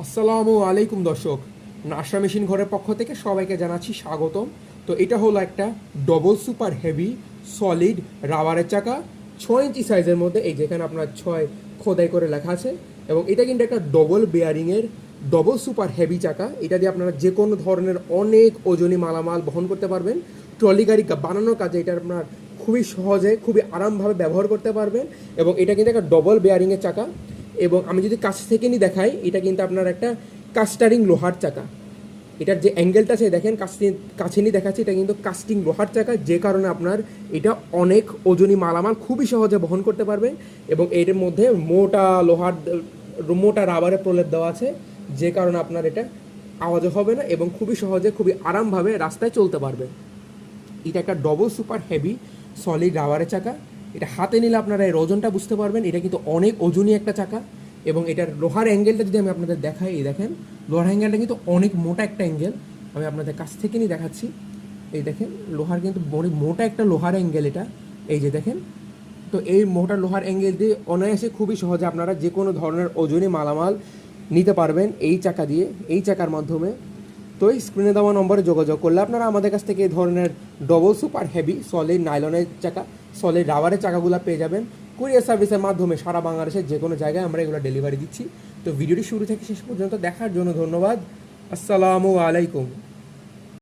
আসসালামু আলাইকুম দর্শক। নাশা মেশিন ঘরের পক্ষ থেকে সবাইকে জানাচ্ছি স্বাগতম। তো এটা হলো একটা ডবল সুপার হেভি সলিড রাবারের চাকা। ছয় ইঞ্চি সাইজের মধ্যে, এই যেখানে আপনার ছয় খোদাই করে লেখা আছে। এবং এটা কিন্তু একটা ডবল বেয়ারিংয়ের ডবল সুপার হেভি চাকা। এটা দিয়ে আপনারা যে কোনো ধরনের অনেক ওজনী মালামাল বহন করতে পারবেন। ট্রলি গাড়ি বানানোর কাজে এটা আপনার খুবই সহজে, খুবই আরামভাবে ব্যবহার করতে পারবেন। এবং এটা কিন্তু একটা ডবল বেয়ারিংয়ের চাকা। এবং আমি যদি কাছ থেকে নিয়ে দেখাই, এটা কিন্তু আপনার একটা কাস্টারিং লোহার চাকা। এটার যে অ্যাঙ্গেলটা আছে, দেখেন, কাছে কাছে নিয়ে দেখাচ্ছি, এটা কিন্তু কাস্টিং লোহার চাকা, যে কারণে আপনার এটা অনেক ওজনী মালামাল খুবই সহজে বহন করতে পারবেন এবং এর মধ্যে মোটা লোহার, মোটা রাবারের প্রলেপ দেওয়া আছে, যে কারণে আপনার এটা আওয়াজও হবে না এবং খুবই সহজে, খুবই আরামভাবে রাস্তায় চলতে পারবে। এটা একটা ডবল সুপার হেভি সলিড রাবারের চাকা। এটা হাতে নিলে আপনারা এর ওজনটা বুঝতে পারবেন। এটা কিন্তু অনেক ওজনই একটা চাকা এবং এটার লোহার অ্যাঙ্গেলটা যদি আমি আপনাদের দেখাই, এই দেখেন, লোহার অ্যাঙ্গেলটা কিন্তু অনেক মোটা একটা অ্যাঙ্গেল আমি আপনাদের কাছ থেকে নিয়ে দেখাচ্ছি। এই দেখেন, লোহার কিন্তু বড় মোটা একটা লোহার অ্যাঙ্গেল এটা। এই যে দেখেন, তো এই মোটা লোহার অ্যাঙ্গেল দিয়ে অনায়াসে খুবই সহজে আপনারা যে কোনো ধরনের ওজনে মালামাল নিতে পারবেন এই চাকা দিয়ে, এই চাকার মাধ্যমে। তো এই স্ক্রিনে দেওয়া নম্বরে যোগাযোগ করলে আপনারা আমাদের কাছ থেকে এই ধরনের ডবল সুপার হেভি সলিড নাইলনের চাকা সলিড রাবারের চাকাগুলো পেয়ে যাবেন। কুরিয়ার সার্ভিসের মাধ্যমে সারা বাংলাদেশের যে কোনো জায়গায় আমরা এগুলো ডেলিভারি দিচ্ছি। তো ভিডিওটি শুরু থেকে শেষ পর্যন্ত দেখার জন্য ধন্যবাদ। আসসালামু আলাইকুম।